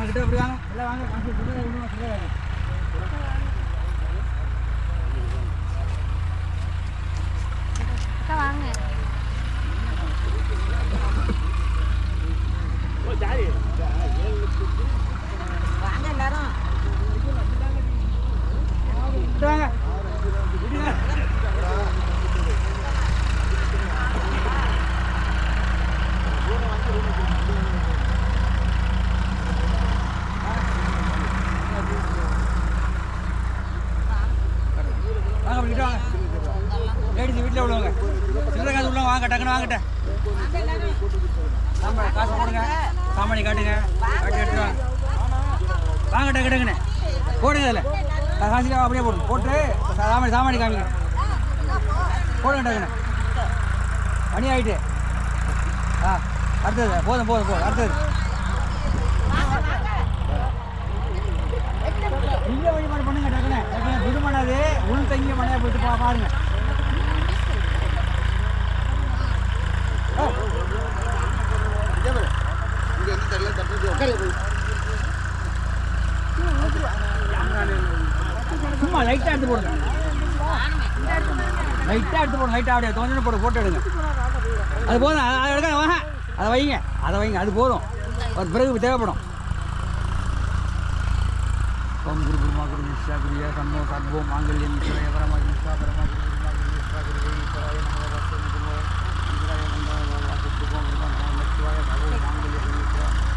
உள்ளவங்க கிட்ட வாங்க எல்லாம் வாங்க காசு சொந்தக்காரங்க உள்ளவங்க, சொந்தக்காரங்க. அக்கா வாங்க வாங்க எல்லாரும் இங்கிட்டு வாங்க விடுங்க. வாங்க அப்படி கிட்ட வாங்க லேடிஸ் வீட்டில் உள்ளவங்க சில்லறை காசு உள்ளவங்க வாங்க சாமான் காசு போடுங்க சாமானி காட்டுங்க. காட்டி எடுத்து வாங்க. வாங்க டக்கு டக்குன்னு போடுங்க அதில் காசு அப்படியே போடுங்க போட்டு சாமானி சாமானி காமிங்க. போடுங்க டக்குன்னு மணி ஆயிட்டு. ஆ அடுத்தது. போதும் போதும் போதும். அடுத்தது. இங்கே வழிபாடு பண்ணுங்க டக்குன்னு. டக்குன்னு. புது மனாது உள் தங்கிய மனையை போயிட்டு பா பாருங்க ஆ, சும்மா லைட்டாக எடுத்து போடுங்க லைட்டாக எடுத்து போடுங்க லைட்டாக அப்படியே தோஞ்சு போட்டு ஃபோட்டோ எடுங்க அது போதும் அதை எடுக்க வாங்க அதை வைங்க அதை வைங்க அது போதும் ஒரு பிறகு தேவைப்படும் ஓம் குரு குருமா குரு நிஷா குருயா சன்னோ சர்வோ மாங்கல்யம் ஈஸ்வரய பரமா நிஷ்டா பரமா குரு குருமா குரு நிஷ்டா குரு ஈஸ்வராய நமோ வஸ்து நிகுமோ ஈஸ்வராய மந்தோ வாசு குருமா குருமா நமோ நமச்சிவாய சர்வோ மாங்கல்யம் தேவாதா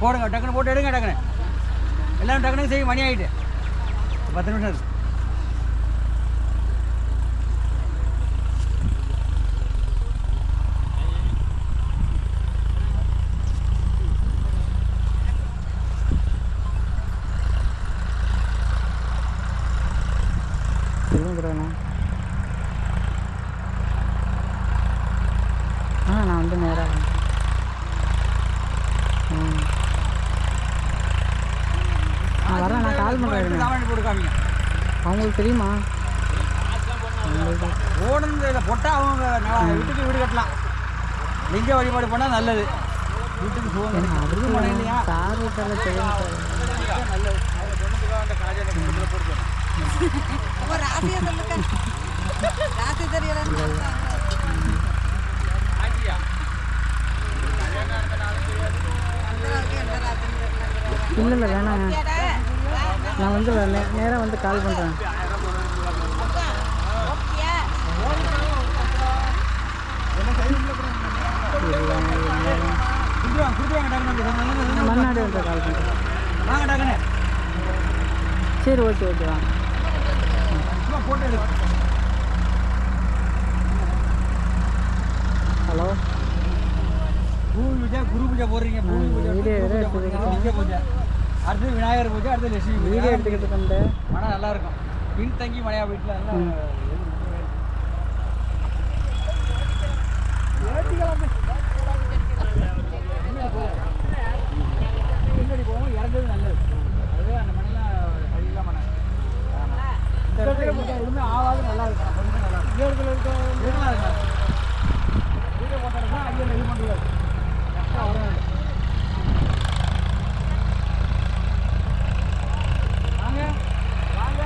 போடுங்க டக்குன்னு போட்டு எடுங்க டக்குன்னு எல்லாம் டக்குன்னு செய்ய மணி ஆகிட்டு பத்து நிமிஷம் இருக்கு ஆ நான் வந்து நேராக நான் வரேன் நான் கால் பண்ணுறேன் சாமானி போட்டு காமிங்க அவங்களுக்கு தெரியுமா ஓடணும் இதை போட்டால் அவங்க நான் வீட்டுக்கு வீடு கட்டலாம் லிங்க வழிபாடு பண்ணால் நல்லது. வீட்டுக்கு போகணும் இல்லையா? சார் வீட்டில் தெரியும் நல்லது அப்ப ராசியை சொல்லுங்க? ராசி தெரியலன்னு இல்லை இல்லை வேணாங்க. நான் வந்து நேராக வந்து கால் பண்ணுறேன் மறுநாடு வந்து கால் பண்ணுறேன் சரி ஓகே ஓகே வாங்க ஹலோ பூமி பூஜை குரு பூஜை போடுறீங்க பூமி பூஜை பூஜை பூஜை அடுத்து விநாயகர் பூஜை அடுத்து லட்சுமி பூஜை எடுத்துக்கிட்டு மனம் நல்லா இருக்கும். பின் தங்கி மனையா வீட்டில் எல்லாம் பின்னாடி போவோம் இறந்தது நல்லது அது அந்த மனையெல்லாம் சரியில்லாம மனை ஆமா. இந்த இடத்துல பூஜை எதுவுமே ஆகாது நல்லா இருக்கும் கொஞ்சம் நல்லா இருக்கும் இடத்துல இருக்க நல்லா இருக்கும் வீடியோ போட்டோம்னா அடியில் இது பண்ணுறது கரெக்டாக வரும் வாங்க வாங்க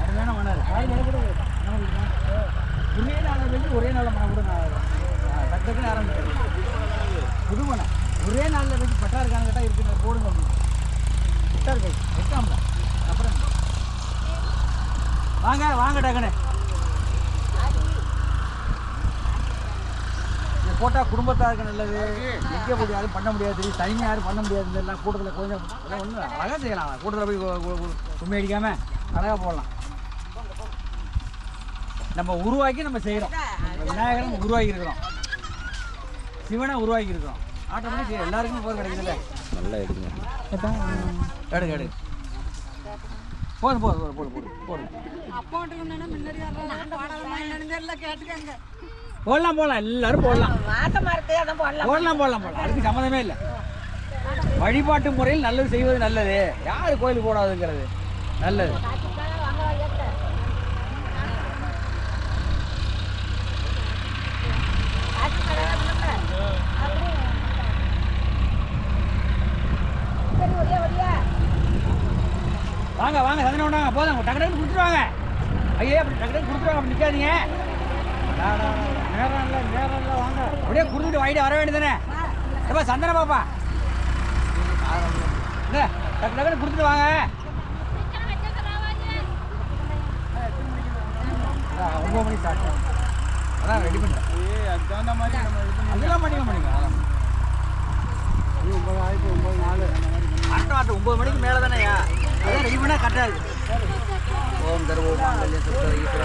அது வேணாம் பண்ணாது காய் வேலை கூட ஒரே நாளில் வச்சு ஒரே நாளில் மனம் கூட நான் டக்கு டக்குன்னு ஆரம்பிச்சேன் புது மனை ஒரே நாளில் வச்சு பட்டா இருக்கான்னு கேட்டால் இருக்கு போடுங்க அப்படின்னு பட்டா இருக்கு வைக்காமல அப்புறம் வாங்க வாங்க டக்குன்னு இதை போட்டால் குடும்பத்தாருக்கு நல்லது. நிற்க முடியாது பண்ண முடியாது. தெரியும் தனிமையாக யாரும் பண்ண முடியாது. இதெல்லாம் கூட்டத்தில் கொஞ்சம் ஒன்றும் அழகாக செய்யலாம். கூட்டத்தில் போய் கும்மி அடிக்காமல் அழகாக போடலாம். நம்ம உருவாக்கி நம்ம செய்கிறோம் விநாயகரை நம்ம உருவாக்கி இருக்கிறோம். சிவனை உருவாக்கி இருக்கிறோம். ஆட்டோமேட்டிக் எல்லாருக்குமே போர் கிடைக்குதுல்ல? நல்லா எடுங்க. எடுங்க எடுங்க போதும் போதும் போதும் போதும் போதும் போதும் தெரியல. கேட்டுக்கங்க. போடலாம் போடலாம். எல்லாரும் போடலாம். போடலாம். போடலாம் போடலாம் அதுக்கு சம்மந்தமே இல்லை. வழிபாட்டு முறையில் நல்லது செய்வது நல்லது. யார் கோயில் போடாதுங்கிறது? நல்லது. வாங்க வாங்க சந்தனம் கொண்டாங்க. போதும். டக்கு டக்கு கொடுத்துருவாங்க ஐயே அப்படி டக்கு டக்கு கொடுத்துருவாங்க அப்படி நிற்காதீங்க இல்லை இல்லை அப்படியே கொடுத்துட்டு வாங்கிட்டு வர வேண்டியதானே ஏப்பா சந்தன பாப்பா? என்ன டக்கு டக்குன்னு கொடுத்துட்டு வாங்க. ஒம்பது மணி ஸ்டார்ட் அதான் ரெடி பண்ணிட்டேன் அதெல்லாம் பண்ணிக்க பண்ணிக்க அதெல்லாம் ஆட்டம் ஆட்டம் ஒம்பது மணிக்கு மேலே தானேயா அதான் ரெடி பண்ணால் கட்டாது. ஓம் தர்வோ மாங்கல்ய சுத்த ஈஸ்வர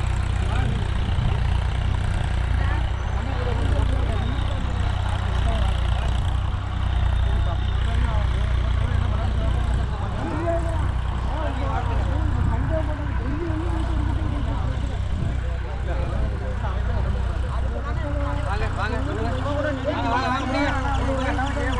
வாங்க வாங்க சொல்லுங்க வாங்க வாங்க வாங்க முடியுங்க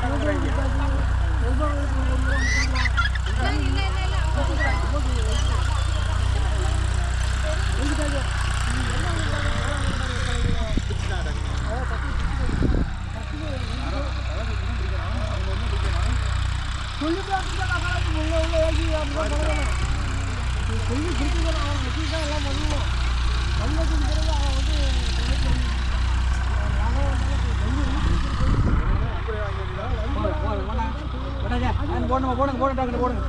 போடுங்க போடுங்க போடுங்க. டாக்டர் போடுங்க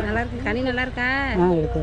நல்லா இருக்கு கனி நல்லா இருக்கா ஆ இருக்கு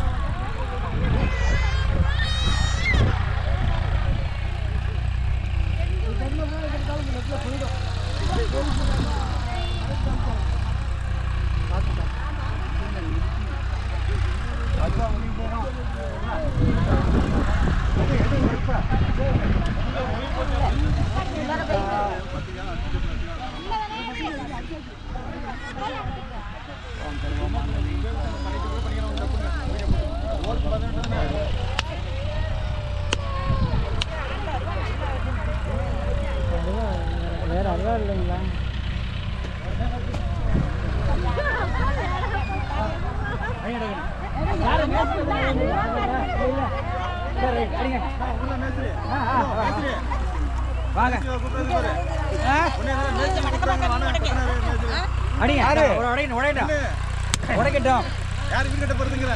வாங்க. அடிங்க ஒரு உடையணும் உடையட்டும் உடைக்கட்டும் யார் வீட்டு போறதுங்கிற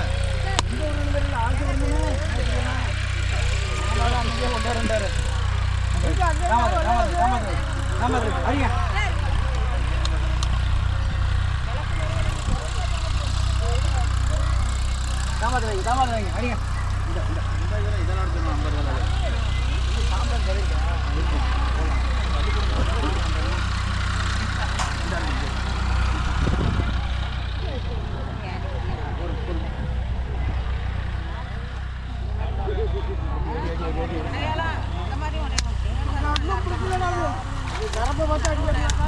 அடிங்க தாமரை வைங்க தாமரை வைங்க அடிங்க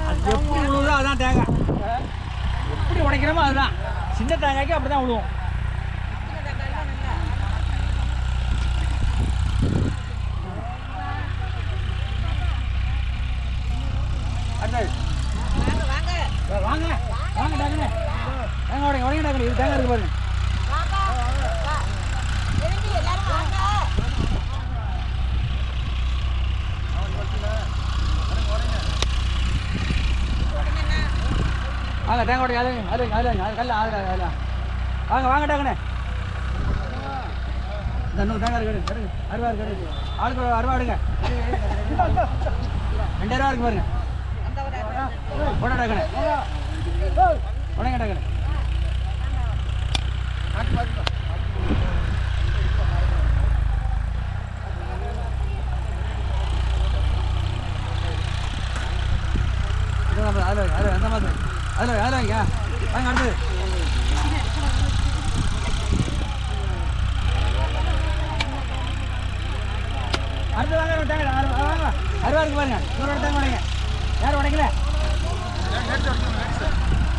அது எப்படி விழுவுதோ அதான் தேங்காய் எப்படி உடைக்கிறோமோ அதுதான் சின்ன தேங்காய்க்கு அப்படி தான் விழுவும் அடுத்தது வா- வாங்க வாங்க டக்குனு தேங்காய் உடைங்க உடைங்க டக்குனு இது தேங்காய் இருக்கு பாருங்க வாங்க தேங்காய் உடைங்க அது அது அது அது கல்ல அது அது வாங்க வாங்க டக்குனு இன்னும் தேங்காய் இருக்கு அருவா இருக்கு ஆளுக்கு அருவா எடுங்க. ரெண்டாயிரம் இருக்கு பாருங்க. போட டக்குனு உடனே டக்குனு அதில் அடுத்து வாங்க வாங்க அடுத்து அடுத்து வாங்க விட்டாங்க வாங்க அருவா இருக்கு பாருங்க இன்னொரு ஒரு உடைங்க யார் உடைக்கல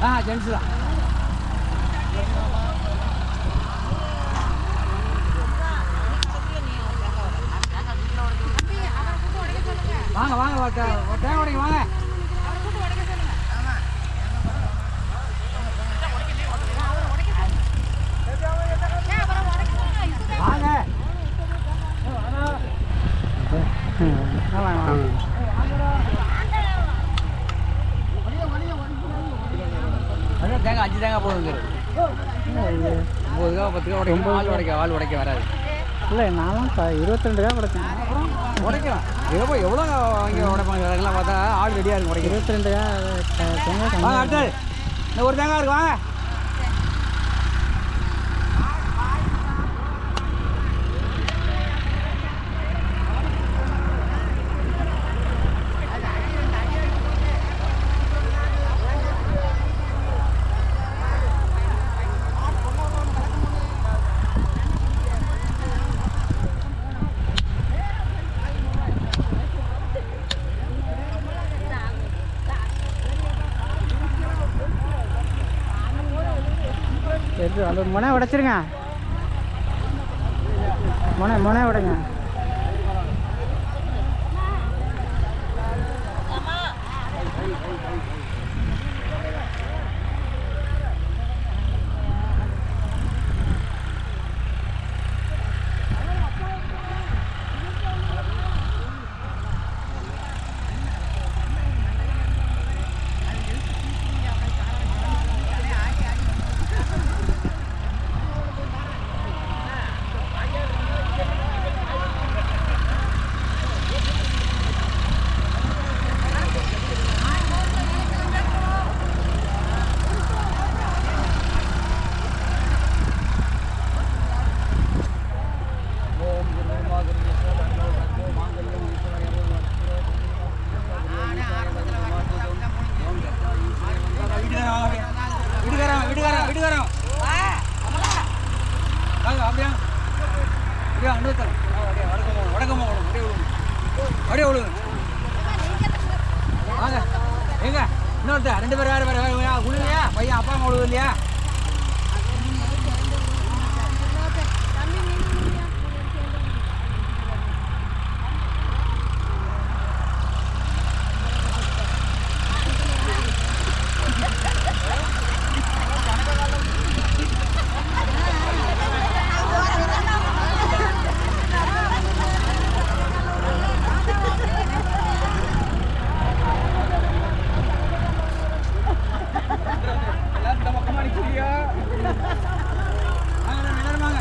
ஆ ஜென்ஸ் தான் வாங்க வாங்க ஒரு உடைங்க வாங்க வாங்க ஆ, வாங்க வாங்க அதான் தேங்காய் அஞ்சு தேங்காய் போதுங்க ஒம்பது ரூபா பத்து ரூபா உடைக்க ஆள் உடைக்க ஆள் உடைக்க வராது இல்லை நானும் இப்போ இருபத்தி ரெண்டு தான் கொடுத்தேன். அப்புறம் உடைக்கலாம் எவ்வளோ எவ்வளோ வாங்கி உடைப்பாங்க அதெல்லாம் பார்த்தா ஆள் ரெடியாக இருக்கும் உடைக்கிறது இருபத்தி ரெண்டு தேங்காய் வாங்க கம்மி அடுத்தது ஒரு தேங்காய் இருக்கு வாங்க. எடுத்து அந்த முனை உடைச்சிருங்க. முனை முனை உடைங்க வீட்டுக்காரன் வீட்டுக்காரன் வீட்டுக்காரன் வாங்க அப்படியா அப்படியா இன்னொருத்தர் வடக்கமா வடக்கமா விடுங்க அப்படியே விடுங்க அப்படியே விடுங்க வாங்க எங்க இன்னொருத்தர் ரெண்டு பேரும் வேறு வேறு வேறு விழுலையா பையன் அப்பா அம்மா விழுது இல்லையா எல்லாரும் இந்த பக்கமா நிற்கிறியா வாங்க எல்லாரும் வாங்க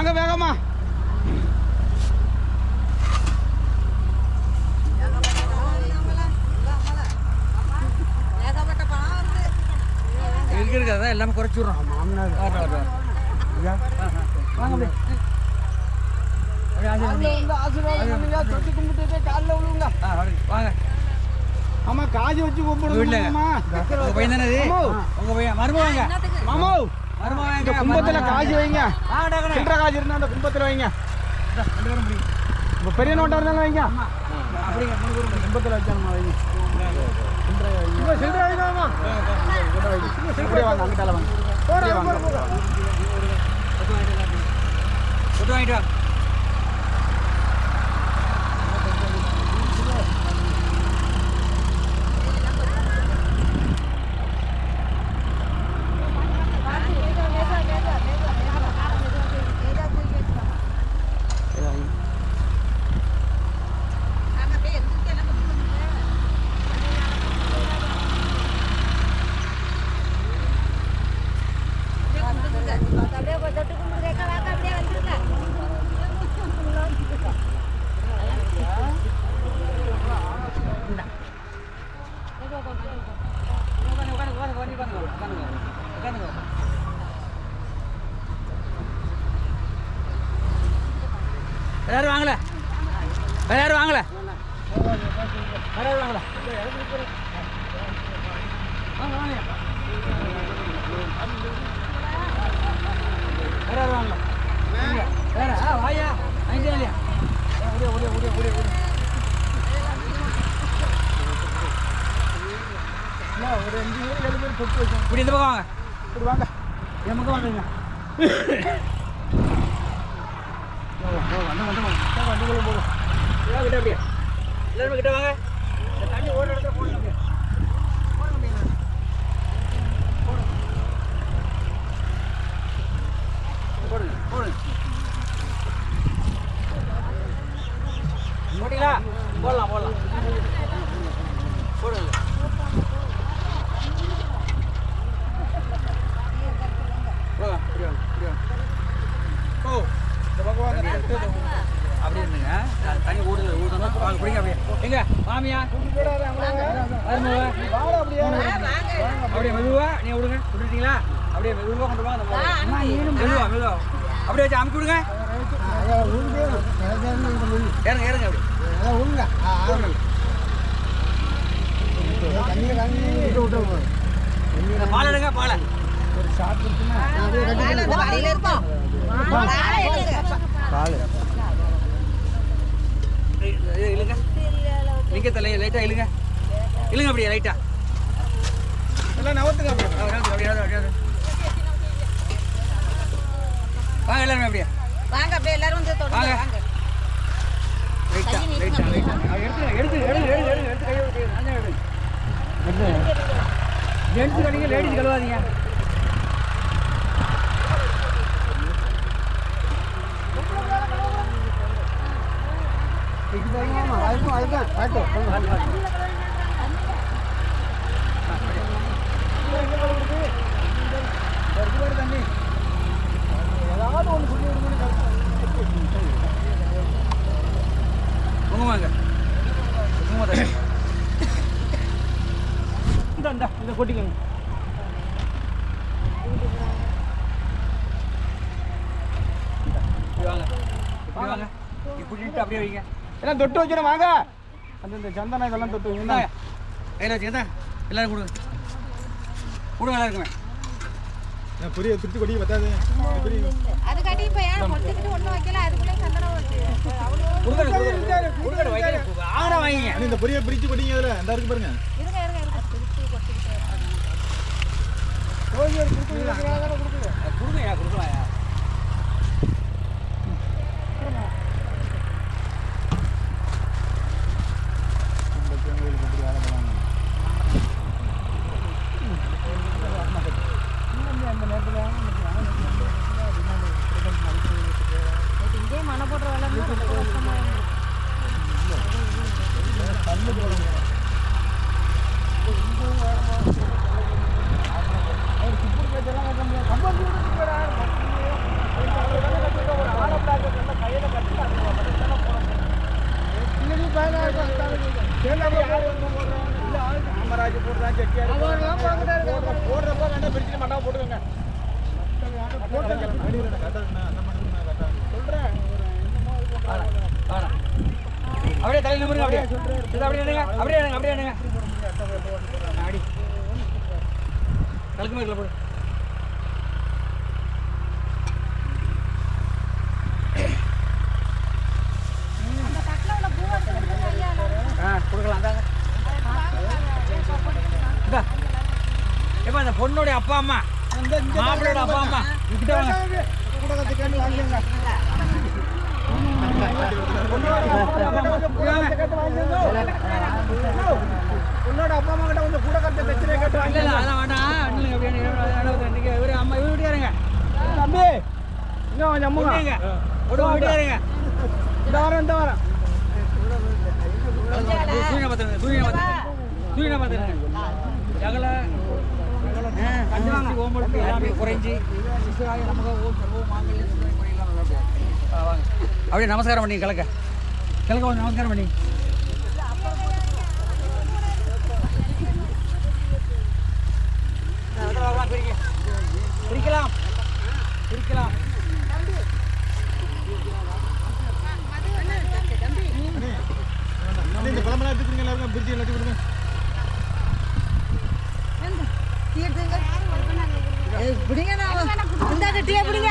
வாங்க வேகமா. ஏகப்பட்ட பணம் வருது இருக்கு இருக்கு அதான் எல்லாமே குறைச்சி விட்றோம் மாமனார் வாங்க. ஆமா காஜி வச்சு கூப்பிடுங்க உங்க பையன் தானே. உங்க பையன் மருமகங்க. மாமா. மருமகங்க இந்த கும்பத்துல காஜி வைங்க. சில்லற காஜி இருந்தா அந்த கும்பத்துல வைங்க. இப்ப பெரிய நோட்டா இருந்தாலும் வைங்க. கும்பத்துல வச்சானுமா வைங்க. சில்லறை சில்லறை வாங்க. கால வாங்க. இப்படியே வாங்க கொட்டு வாங்கிட்டு வா யாரும் வாங்கல வேற யாரும் வாங்கல வேற யாரும் வாங்கல வாங்க வாங்க வேற யாரும் வாங்கல இங்க, வேற ஆ வாயா வாங்கிட்டே இல்லையா ஓடியா ஓடியா ஓடியா ஓடியா ஓடியா ஒரு அஞ்சு பேர் ஏழு பேர் தொட்டு வச்சோம் இப்படி இந்த பக்கம் வாங்க இப்படி வாங்க என் பக்கம் வாங்குங்க வண்டிகளும் போகும் எல்லாம் கிட்ட அப்படியே. எல்லாருமே கிட்ட வாங்க இந்த தண்ணி ஓடுற இடத்துல போடுங்க அப்படியே போடுங்க அப்படியே எல்லாரும். போடுங்க போடுங்க போட்டீங்களா போடலாம் போடலாம் போடுங்க போங்க இப்படி வாங்க இப்படி வாங்க ஓ இந்த பக்கம் வாங்க அப்படியே இருந்துங்க அது தண்ணி ஓடுது ஓடுதுன்னா வாங்க பிடிங்க அப்படியே எங்க மாமியா மருமவ வாங்க அப்படியே அப்படியே மெதுவா நீ விடுங்க விட்டுட்டீங்களா? அப்படியே மெதுவா கொண்டு வாங்க அந்த. மெதுவா மெதுவா. அப்படியே வச்சு அமுக்கி விடுங்க. ஏறுங்க ஏறுங்க அப்படி. இந்த பால் எடுங்க பாலை. இழுங்க. நிக்க தலை லைட்டா இழுங்க. இழுங்க அப்படியே லைட்டா. எல்லாம் நவத்துங்க அப்படியே. அப்படியே வாங்க எல்லாருமே அப்படியே. வாங்க அப்படியே எல்லாரும் வந்து தொடுங்க வாங்க. எடுத்து எடுத்து எடுத்து எடுத்து எடுத்து எடுத்து கையை விட்டு நல்லா எடுங்க ஜென்ஸ் கடிங்க லேடிஸ் கழுவாதீங்க அதுக்கும் அதுக்கும் ஆட்டும் தண்ணி ஏதாவது ஒன்று சொல்லி விடுங்க குங்குமாங்க குங்கும தண்ணி இந்த இந்த இதை கொட்டிக்கோங்க இப்படி வாங்க இப்படி வாங்க இப்படி இட்டு அப்படியே வைங்க. எல்லாம் தொட்டு வச்சிடும் வாங்க. அந்த இந்த சந்தனம் இதெல்லாம் தொட்டு வைங்க. கையில் வச்சுங்க எல்லாரும் கொடுங்க கொடுங்க எல்லாருக்குமே புரிய திருச்சி கொடி பத்தாது அதுக்காட்டி இப்ப ஏன் மொத்தத்துக்கு ஒண்ணும் வைக்கல. அதுக்குள்ளே சந்தனம் வாங்கிங்க இந்த பொரிய பிரிச்சு கொடிங்க அதில் அந்த இருக்கு பாருங்க. இருங்க இருங்க இருங்க. కలిగి நோம்பலுக்கு எல்லாமே குறைஞ்சி. சிசுராய நமக்கு ஓ சர்வோ மாங்கல்ய முறையெல்லாம் நல்லா வாங்க. அப்படியே நமஸ்காரம் பண்ணி கிழக்க கிழக்க வந்து நமஸ்காரம் பண்ணி பிரிக்கலாம். பிரிக்கலாம். இந்த பழமெல்லாம் எடுத்துக்கிறீங்க எல்லாருக்கும். பிரிட்ஜ் எல்லாத்தையும் விடுங்க பிடிங்க நான். இந்த டீயை பிடிங்க.